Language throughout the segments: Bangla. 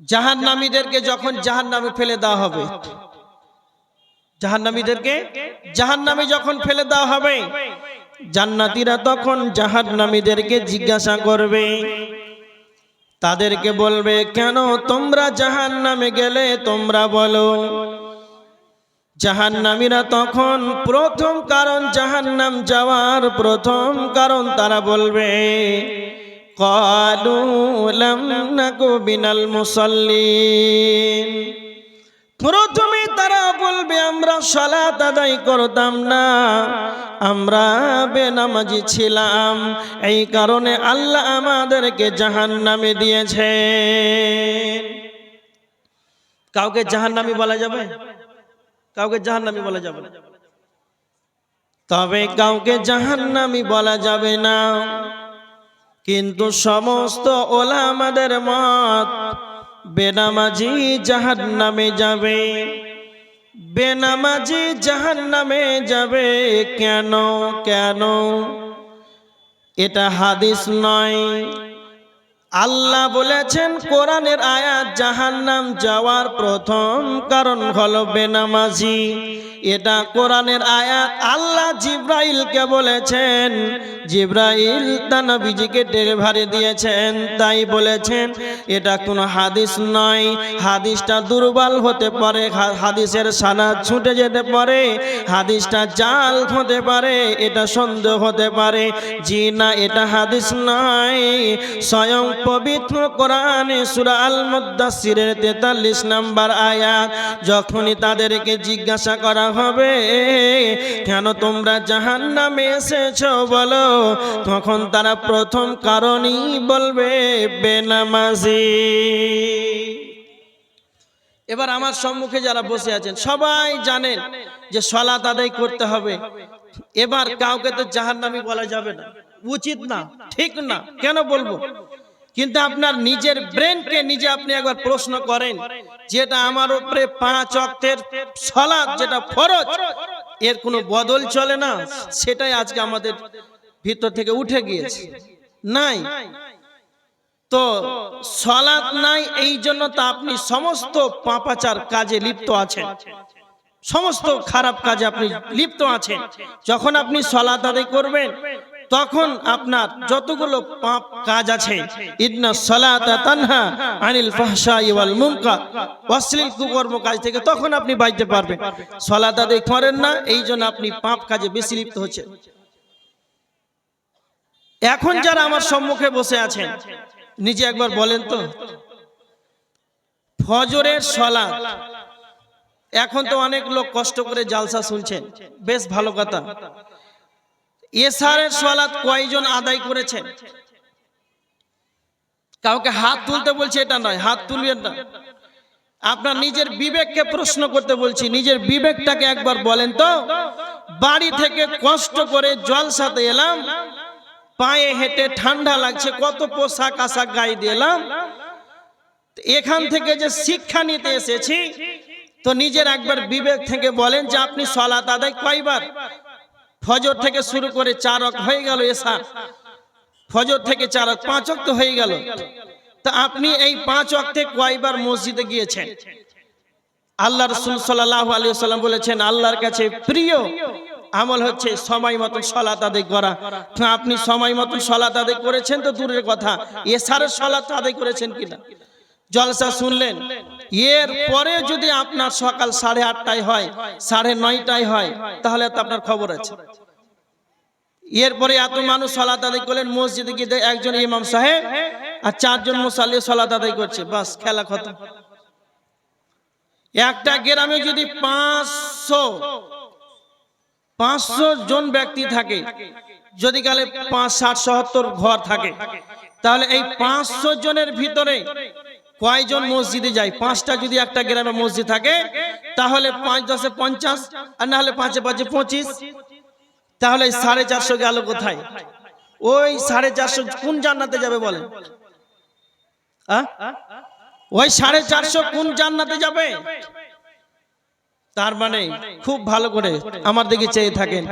জাহান্নামীদেরকে যখন জাহান্নামে ফেলে দেওয়া হবে। জাহান্নামীদেরকে জাহান্নামে যখন ফেলে দেওয়া হবে, জান্নাতীরা তখন জাহান্নামীদেরকে জিজ্ঞাসা করবে। তাদেরকে বলবে, কেন তোমরা জাহান্নামে গেলে তোমরা বলো? জাহান্নামীরা তখন প্রথম কারণ জাহান্নাম যাওয়ার প্রথম কারণ তারা বলবে قالوا لم نك من المصلين প্রথমে তারা বলবে আমরা সালাত আদায় করতাম না আমরা বেনামাজি ছিলাম এই কারণে আল্লাহ আমাদেরকে জাহান্নামে দিয়েছে কাউকে জাহান্নামী বলা যাবে কাউকে জাহান্নামী বলা যাবে না তবে কাউকে জাহান্নামী বলা যাবে না কিন্তু সমস্ত ওলামাদের মত বেনামাজি জাহান নামে যাবে। বেনামাজি জাহান নামে যাবে কেন কেন? এটা হাদিস নয়। আল্লাহ বলেছেন, কোরআনের আয়াত জাহান্নাম যাওয়ার প্রথম কারণ হলো বেনামাজি। এটা কোরআনের আয়াত। আল্লাহ জিব্রাইলকে বলেছেন, জিব্রাইল তানবীজিকে ডেলিভারি দিয়েছেন, তাই বলেছেন, এটা কোনো হাদিস নয়। হাদিসটা দুর্বল হতে পারে হাদিসের সানা ছুটে যেতে পারে, হাদিসটা জাল হতে পারে, এটা সন্দেহ হতে পারে। জি না, এটা হাদিস নয়। স্বয়ং পবিত্র কোরআনে সূরা আল মুদাসসিরের 43 নাম্বার আয়াত, যখনই তাদেরকে জিজ্ঞাসা করা হবে। কেন তোমরা জাহান্নামে এসেছ বলো? তখন তারা প্রথম কারণই বলবে, বেনামাজি। এবার আমার সম্মুখে যারা বসে আছেন, সবাই জানেন যে সলাত আদায় করতে হবে। এবার কাউকে তো জাহান্নামী বলা যাবে না। উচিত না, ঠিক না। কেন বলব? কিন্তু আপনার নিজের ব্রেনকে নিজে আপনি একবার প্রশ্ন করেন, যেটা আমার উপরে পাঁচ অক্টের সলাদ যেটা ফরজ, এর কোনো বদল চলে না? সেটাই আজকে আমাদের ভিতর থেকে উঠে গিয়েছে। নাই। তো সলাৎ নাই, এই জন্য তো আপনি সমস্ত পাপাচার কাজে লিপ্ত আছেন। সমস্ত খারাপ কাজে আপনি লিপ্ত আছেন। যখন আপনি সলাত আদায় করবেন তখন আপনার যতগুলো পাপ কাজ আছে, ইদনা সলাতা তানহা আনিল ফাহশাই ওয়াল মুনকার, অশ্লীল কুকর্ম কাজ থেকে তখন আপনি বাইতে পারবেন। সলাত আদায় করেন না, এই জন্য আপনি পাপ কাজে বেশি লিপ্ত হচ্ছেন। এখন যারা আমার সম্মুখে বসে আছেন, নিজে একবার বলেন তো, ফজরের সলাত, এখন তো অনেক লোক কষ্ট করে জালসা শুনছেন, বেশ ভালো কথা। এসারের সলাত কয়জন আদায় করেছেন কাউকে হাত তুলতে বলছে এটা নয়, হাত তুলবেন না। আপনার নিজের বিবেককে প্রশ্ন করতে বলছি, নিজের বিবেকটাকে একবার বলেন তো। বাড়ি থেকে কষ্ট করে জল সাথে এলাম, পায়ে হেঁটে ঠান্ডা লাগছে, কত পোশাক আশাক গায়ে দিলাম এখান থেকে যে শিক্ষা নিতে এসেছি, তো নিজের একবার বিবেক থেকে বলেন যে আপনি সলাত আদায় কয়বার? ফজর থেকে শুরু করে চার অক হয়ে গেল এসা। ফজর থেকে চার অক পাঁচ অক্ত হয়ে গেল। তা আপনি এই পাঁচ অক্তে কয়বার মসজিদে গিয়েছেন? আল্লাহ রসুল সাল্লাহ আলী সাল্লাম বলেছেন, আল্লাহর কাছে প্রিয় আমল হচ্ছে সময় মতো সলাত আদায় করা। তো আপনি সময় মতো সলাত আদায় করেছেন তো দূরের কথা এসারের সলাত আদায় করেছেন কিনা? জলসা শুনলেন? এর পরে যদি আপনার সকাল সাড়ে আটটায় হয়, সাড়ে নয়টায় হয়, তাহলে তো আপনার খবর আছে। এরপরে এত মানুষ সলাত আদায় করলেন, মসজিদে গিয়ে একজন ইমাম সাহেব আর চারজন মুসাল্লি সলাত আদায় করছে। বাস, খেলা খতম। একটা গ্রামে যদি পাঁচশো পাঁচশো জন ব্যক্তি থাকে, যদি কালে পাঁচ, ষাট, সত্তর ঘর থাকে, তাহলে এই পাঁচশো জনের ভিতরে কয়জন মসজিদে যায় পাঁচটা যদি একটা গ্রামে মসজিদ থাকে, তাহলে পাঁচ দশে পঞ্চাশ, আর না হলে পাঁচে পাঁচে পঁচিশ। তাহলে সাড়ে চারশো গেল কোথায়? ওই সাড়ে চারশো কোন জান্নাতে যাবে বলেন? ওই সাড়ে চারশো কোন জান্নাতে যাবে? তার মানে খুব ভালো করে আমার দিকে চেয়ে থাকেন।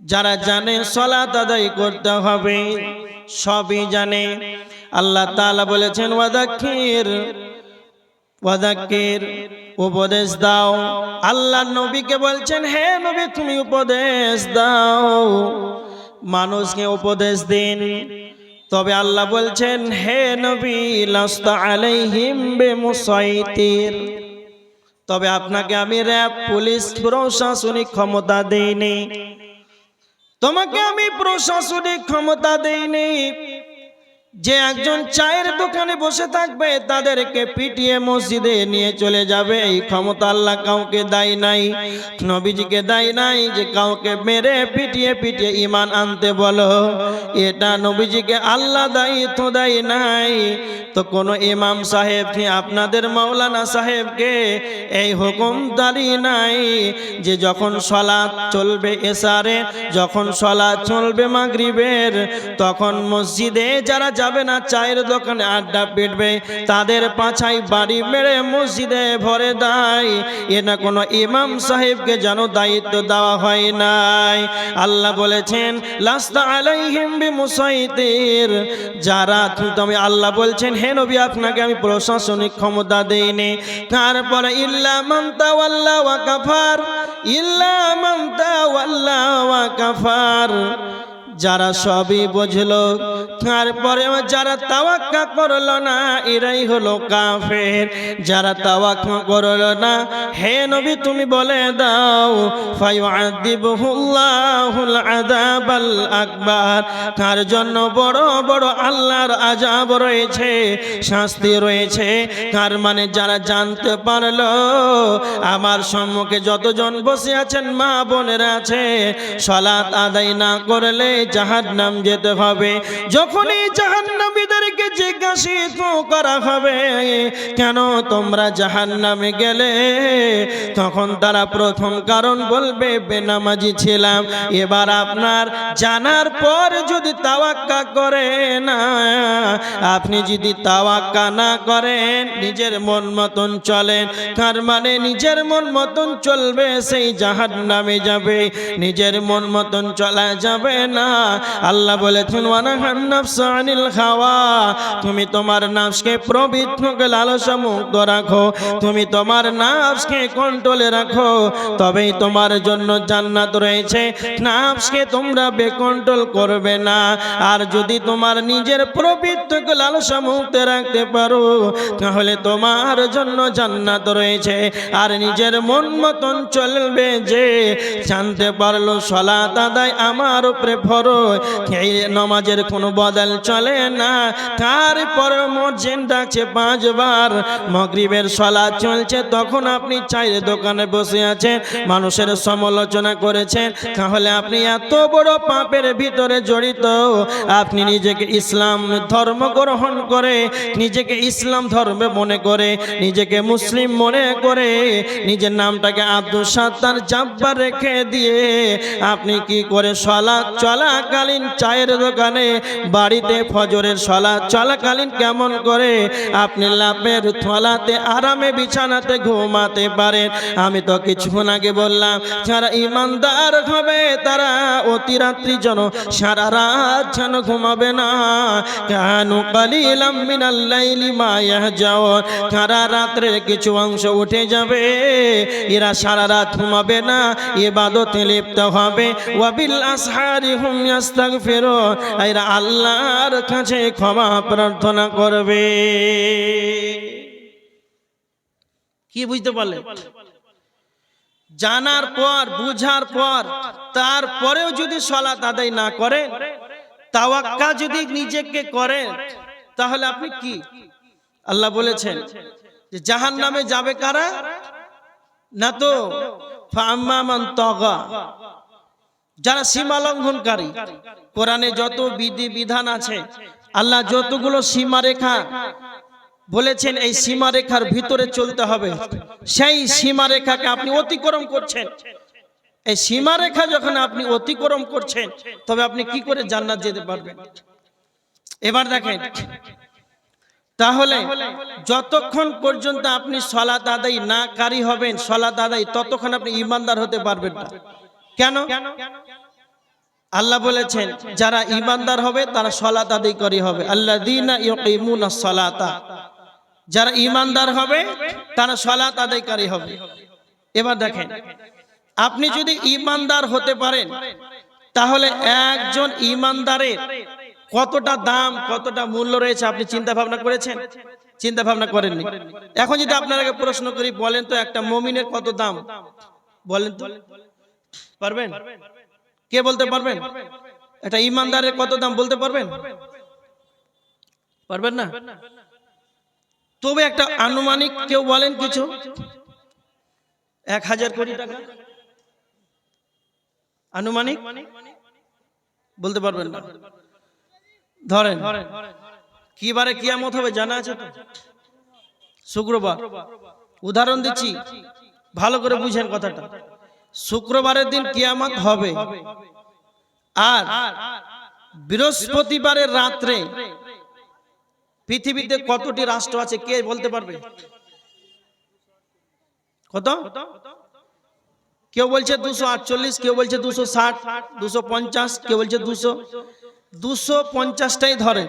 যারা জানে সলা আদায় করতে হবে, সবই জানে। আল্লাহ তালা বলেছেন ওয়াদাকির ওয়াদাক্কির, উপদেশ দাও। আল্লাহ নবীকে বলছেন, হে নবী, তুমি উপদেশ দাও। মানুষকে উপদেশ দিন। তবে আল্লাহ বলছেন, হে নবী, লাস্তা আলাইহিম বেমুসাইতির। তবে আপনাকে আমি র্যাব, পুলিশ, প্রশাসনিক ক্ষমতা দেইনি। তোমাকে আমি প্রশাসনিক ক্ষমতা দেইনি। যে একজন চায়ের দোকানে বসে থাকবে, তাদেরকে পিটিয়ে মসজিদে নিয়ে চলে যাবে। এই ক্ষমতা আল্লাহ কাউকে দেয় নাই, নবীজিকে দেয় নাই যে কাউকে মেরে পিটিয়ে পিটিয়ে ইমান আনতে বলো। এটা নবীজিকে আল্লাহ দায়িত্ব দেয় নাই। তো কোন ইমাম সাহেব আপনাদের মাওলানা সাহেবকে এই হুকুম দাঁড়ি নাই যে যখন সলাৎ চলবে এসারে, যখন সলাৎ চলবে মাগরিবের, তখন মসজিদে যারা যাবে না চায়ের দোকানে আড্ডা পিটবে। তাদের পাছাই বাড়ি মেরে মসজিদে ভরে দেয়। এটা কোনো ইমাম সাহেবকে যেন দায়িত্ব দেওয়া হয় নাই। আল্লাহ বলেছেন, লাস্তা আলাইহিম বিমুসাইতির। যারা তুমি আল্লাহ বলছেন, হে নবী, আপনাকে আমি প্রশাসনিক ক্ষমতা দেইনি। তারপরে, ইল্লা মান তাওয়াল্লা ওয়া কাফার। ইল্লা মান তাওয়াল্লা ওয়া কাফার। যারা সবই বুঝলো তারপরে যারা তাওয়াক্কা করল না, এরাই হলো কাফের। যারা তাওয়াক্কা করল না, হে নবী তুমি বলে দাও, ফায়ুআযিবুহুল্লাহুল আযাবাল আকবার। তার জন্য বড় বড় আল্লাহর আযাব রয়েছে, শাস্তি রয়েছে। তার মানে যারা জানতে পারল, আমার সম্মুখে যতজন বসে আছেন মা বোনেরা আছে, সালাত আদায় না করলে জাহান্নাম যেতে হবে। যখনই জাহান্নামীদেরকে জিজ্ঞাসিত করা হবে, কেন তোমরা জাহান্নামে গেলে? তখন তারা প্রথম কারণ বলবে, বেনামাজি ছিলাম। এবার আপনার জানার পর যদি তাওয়াক্কা করে না, আপনি যদি তাওয়াক্কা না করেন, নিজের মন মতন চলেন। তার মানে নিজের মন মতন চলবে, সেই জাহান নামে যাবে। নিজের মন মতন চলা যাবে না। আল্লাহ বলেছেন আনিল খাওয়া। তুমি তোমার নাফসকে প্রবৃত্তকে লালসা মুক্ত রাখো। তুমি তোমার নাফসকে কন্ট্রোলে রাখো। তবেই তোমার জন্য জান্নাত রয়েছে। নাফসকে তোমরা বেকন্ট্রোল করবে না। আর যদি তোমার নিজের প্রবৃত্তকে লালসা মুক্ত রাখতে পারো, তাহলে তোমার জন্য জান্নাত রয়েছে। আর নিজের মন মতন চলবে যে, জানতে পারল সলাত আদায় আমার উপরে ফরজ এই নমাজের কোনো বদল চলে না। তারপরে মসজিদ ডাকছে পাঁচবার। মগরিবের সলা চলছে, তখন আপনি চায়ের দোকানে বসে আছেন, মানুষের সমালোচনা করেছেন। তাহলে আপনি এত বড় পাপের ভিতরে জড়িত। আপনি নিজেকে ইসলাম ধর্ম গ্রহণ করে, নিজেকে ইসলাম ধর্মে মনে করে, নিজেকে মুসলিম মনে করে, নিজের নামটাকে আব্দুল সাত্তার জাব্বার রেখে দিয়ে আপনি কি করে সলা চলাকালীন চায়ের দোকানে বাড়িতে ফজরের সলা চলাকালীন কেমন করে আপনি লাভের থলাতে আরামে বিছানাতে ঘুমাতে পারেন। আমি তো কিছুক্ষণ আগে বললাম, যারা ইমানদার হবে তারা অতি রাত্রি যেন সারা রাত যেন ঘুমাবে না। কেন কালিলাম মিনাল্লাইলি মায়া যাও সারা রাত্রের কিছু অংশ উঠে যাবে, এরা সারা রাত ঘুমাবে না ইবাদতে লিপ্ত হবে। ওয়াবিল আসহারি হুম ইয়াস্তাগফিরুন এরা আল্লাহর কাছে ক্ষমা প্রার্থনা করবে। কি বুঝতে পারলে? জানার পর, বুঝার পর, তারপরেও যদি সলাত আদায় না করেন তাওয়াক্কা যদি নিজেকে করেন তাহলে আপনি কি? আল্লাহ বলেছেন যে জাহান নামে যাবে কারা? না তো? ফাম্মামান তগা। যারা সীমা লঙ্ঘনকারী, কোরআনে যত বিধি বিধান আছে, আল্লাহ যতগুলো সীমারেখা বলেছেন, এই সীমারেখার ভিতরে চলতে হবে। সেই সীমারেখাকে আপনি অতিক্রম করছেন। এই সীমারেখা যখন আপনি অতিক্রম করছেন, তবে আপনি কি করে জান্নাত যেতে পারবেন? এবার দেখেন, তাহলে যতক্ষণ পর্যন্ত আপনি সলাত আদায় না কারি হবেন, সলাত আদায় ততক্ষণ আপনি ইমানদার হতে পারবেন না। কেন? আল্লাহ বলেছেন, যারা ইমানদার হবে, তারা সলাত আদায় করি হবে। আল্লাহ যারা ইমানদার হবে, তারা সলাত আদায়কারী হবে। এবার দেখেন, আপনি যদি ইমানদার হতে পারেন, তাহলে একজন ইমানদারের কতটা দাম, কতটা মূল্য রয়েছে আপনি চিন্তা ভাবনা করেছেন? চিন্তা ভাবনা করেননি? এখন যদি আপনাকে প্রশ্ন করি, বলেন তো একটা মমিনের কত দাম? বলেন তো। পারবেন? কে বলতে পারবেন? একটা ইমানদারের কত দাম বলতে পারবেন? পারবেন না? তবে একটা আনুমানিক কেউ বলেন কিছু? এক হাজার কোটি টাকা? আনুমানিক? বলতে পারবেন না। ধরেন কি বারে কিয়ামত হবে জানা আছে শুক্রবার। উদাহরণ দিচ্ছি। ভালো করে বুঝেন কথাটা। শুক্রবারের দিন কিয়ামত হবে। আর বৃহস্পতিবারের রাত্রে পৃথিবীতে কতটি রাষ্ট্র আছে কে বলতে পারবে? কত? কেউ বলছে দুশো আটচল্লিশ, কেউ বলছে দুশো ষাট, দুশো পঞ্চাশ, কেউ বলছে দুশো। দুশো পঞ্চাশটাই ধরে।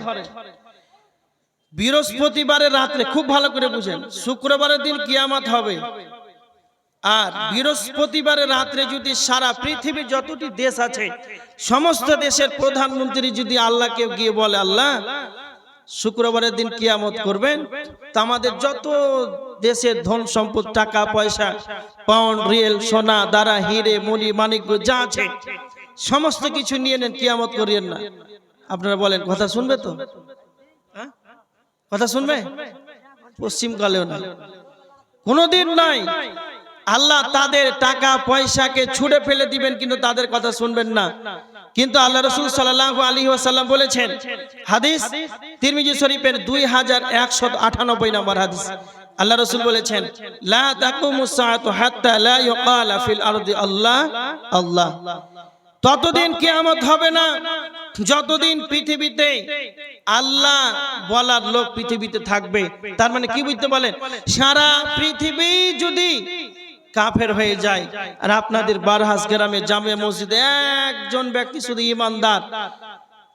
বৃহস্পতিবারের রাত্রে, খুব ভালো করে বুঝেন, শুক্রবারের দিন কিয়ামত হবে। আর বৃহস্পতিবারের রাত্রে যদি সারা পৃথিবীর যতটি দেশ আছে, সমস্ত দেশের প্রধানমন্ত্রী যদি আল্লাহকে গিয়ে বলে, আল্লাহ, শুক্রবারের দিন কিয়ামত করবেন, তা আমাদের যত দেশের ধন সম্পদ, টাকা, পয়সা পাউন্ড রিয়েল সোনা দ্বারা হিরে মণি মানিক্য যা আছে, সমস্ত কিছু নিয়ে নেন, কিয়ামত করিয়েন না। আপনারা বলেন, কথা শুনবে তো? হ্যাঁ? কথা শুনবে? পশ্চিমকালেও না কোনোদিন নাই। আল্লাহ তাদের টাকা, পয়সাকে ছুড়ে ফেলে দিবেন কিন্তু তাদের কথা শুনবেন না। কিন্তু আল্লাহ রসুল সাল্লাহ আলী ওয়াসাল্লাম বলেছেন, হাদিস তিরমিজি শরীফের দুই হাজার একশো আটানব্বই নম্বর হাদিস। আল্লাহ রসুল বলেছেন আল্লাহ আল্লাহ। ততদিন কিয়ামত হবে না, যতদিন পৃথিবীতে আল্লাহ বলার লোক পৃথিবীতে থাকবে। তার মানে কি বুঝতে বলেন সারা পৃথিবী যদি কাফের হয়ে যায়। আর আপনাদের বারহাস গ্রামে জামে মসজিদে একজন ব্যক্তি শুধু ইমানদার।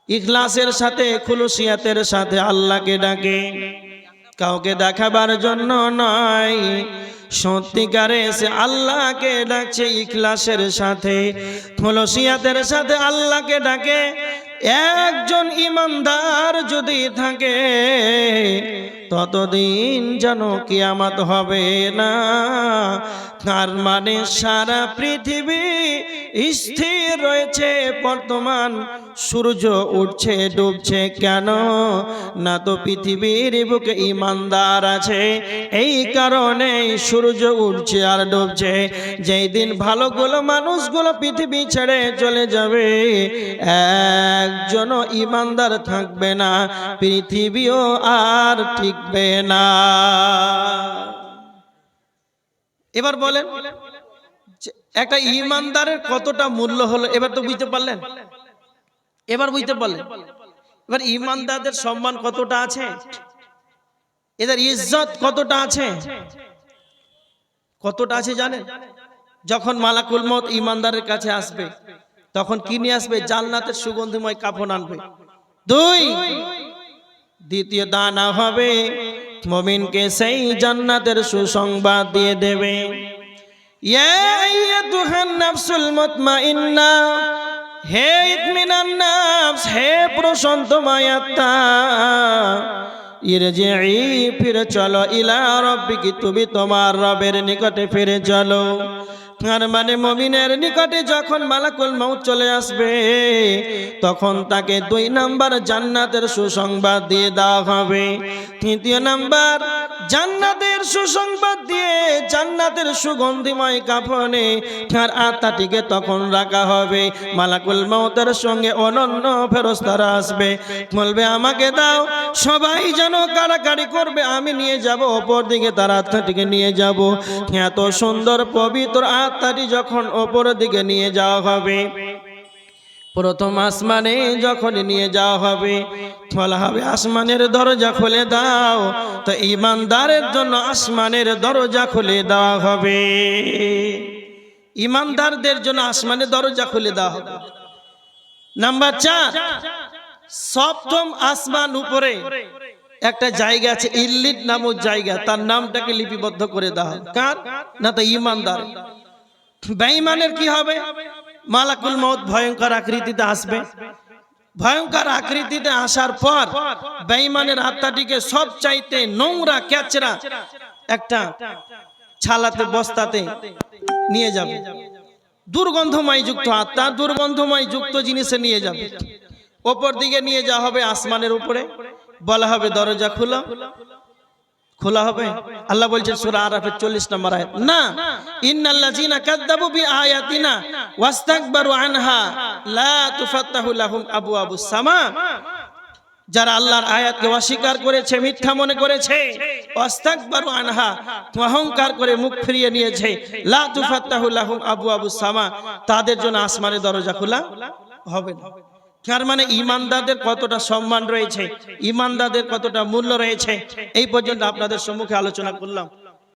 ইখলাসের সাথে খুলুসিয়াতের সাথে আল্লাহকে ডাকে। কাউকে দেখাবার জন্য নয়। সত্যিকারে সে আল্লাহকে ডাকছে ইখলাসের সাথে। খুলসিয়াতের সাথে আল্লাহকে ডাকে। একজন ইমানদার যদি থাকে ততদিন যেন কিয়ামত হবে না। তার মানে সারা পৃথিবী স্থির রয়েছে বর্তমান। সূর্য উঠছে, ডুবছে কেন? না তো পৃথিবীর বুকে ইমানদার আছে। এই কারণে সূর্য উঠছে আর ডুবছে। যেই দিন ভালোগুলো, মানুষগুলো পৃথিবী ছেড়ে চলে যাবে, একজনও ইমানদার থাকবে না, পৃথিবীও আর টিকবে না। এবার বলেন একটা ইমানদারের কতটা মূল্য হলো এবার তো বুঝতে পারলেন? এবার বুঝতে পারলেন? এবার ইমানদারদের সম্মান কতটা আছে? এদের ইজ্জত কতটা আছে? কতটা আছে জানেন? যখন মালাকুল মত ইমানদারের কাছে আসবে তখন কি নিয়ে আসবে? জান্নাতের সুগন্ধিময় কাফন আনবে। দুই দ্বিতীয় দানা হবে মমিনকে সেই জান্নাতের সুসংবাদ দিয়ে দেবে। হে ইতমিনান নাফস, হে প্রশান্ত মায়াত্মা ইরজিই ফিরে চলো ইলা রব্বিকি, তুমি তোমার রবের নিকটে ফিরে চলো। আর মানে মমিনের নিকটে যখন মালাকুল মৌত চলে আসবে, তখন তাকে দুই নাম্বার জান্নাতের সুসংবাদ দিয়ে দেওয়া হবে। তৃতীয় নাম্বার, জান্নাতের সুসংবাদ দিয়ে জান্নাতের সুগন্ধিময় কাফনে তার আত্মাটিকে তখন রাখা হবে। মালাকুল মৌতের সঙ্গে অনন্য ফেরস্তারা আসবে। বলবে, আমাকে দাও, সবাই যেন কারাকারি করবে, আমি নিয়ে যাব ওপর দিকে তার আত্মাটিকে নিয়ে যাব। এত সুন্দর পবিত্র আত্মাটি যখন ওপরের দিকে নিয়ে যাওয়া হবে। প্রথম আসমানে যখন নিয়ে যাওয়া হবে বলা হবে আসমানের দরজা খুলে দাও। তো ইমানদারের জন্য আসমানের দরজা খুলে দেওয়া হবে। ইমানদারদের জন্য আসমানের দরজা খুলে দেওয়া হবে। নাম্বার চার, সপ্তম আসমান উপরে একটা জায়গা আছে ইল্লিট নামক জায়গা। তার নামটাকে লিপিবদ্ধ করে দেওয়া। কার? না তো ইমানদার বেঈমানের কি হবে? মালাকুল মউত ভয়ঙ্কর আকৃতিতে আসবে। ভয়ঙ্কর আকৃতিতে আসার পর বেঈমানের আত্মাটিকে সব চাইতে নোংরা ক্যাচরা একটা ছালাতে, বস্তাতে নিয়ে যাবে। দুর্গন্ধময় যুক্ত আত্মা দুর্গন্ধময় যুক্ত জিনিসে নিয়ে যাবে। ওপর দিকে নিয়ে যাওয়া হবে আসমানের উপরে। বলা হবে, দরজা খোলা। খোলা হবে? আল্লাহ বলছেন, সূরা আরাফের 40 নম্বর আয়াত। না। ইন্নাল্লাযিনা কাযযাবু বিআয়াতিনা। ওয়াস্তাকবারু আনহা, লা তুফাত্তাহু লাহুম আবওয়াবুস সামা। যারা আল্লাহর আয়াতকে অস্বীকার করেছে, মিথ্যা মনে করেছে অস্তাকবারু আনহা, অহংকার করে মুখ ফিরিয়ে নিয়েছে, লা তুফাত্তাহু লাহুম আবওয়াবুস সামা, তাদের জন্য আসমানের দরজা খোলা হবে না। তার মানে ইমানদারদের কতটা সম্মান রয়েছে, ইমানদারদের কতটা মূল্য রয়েছে, এই পর্যন্ত আপনাদের সম্মুখে আলোচনা করলাম।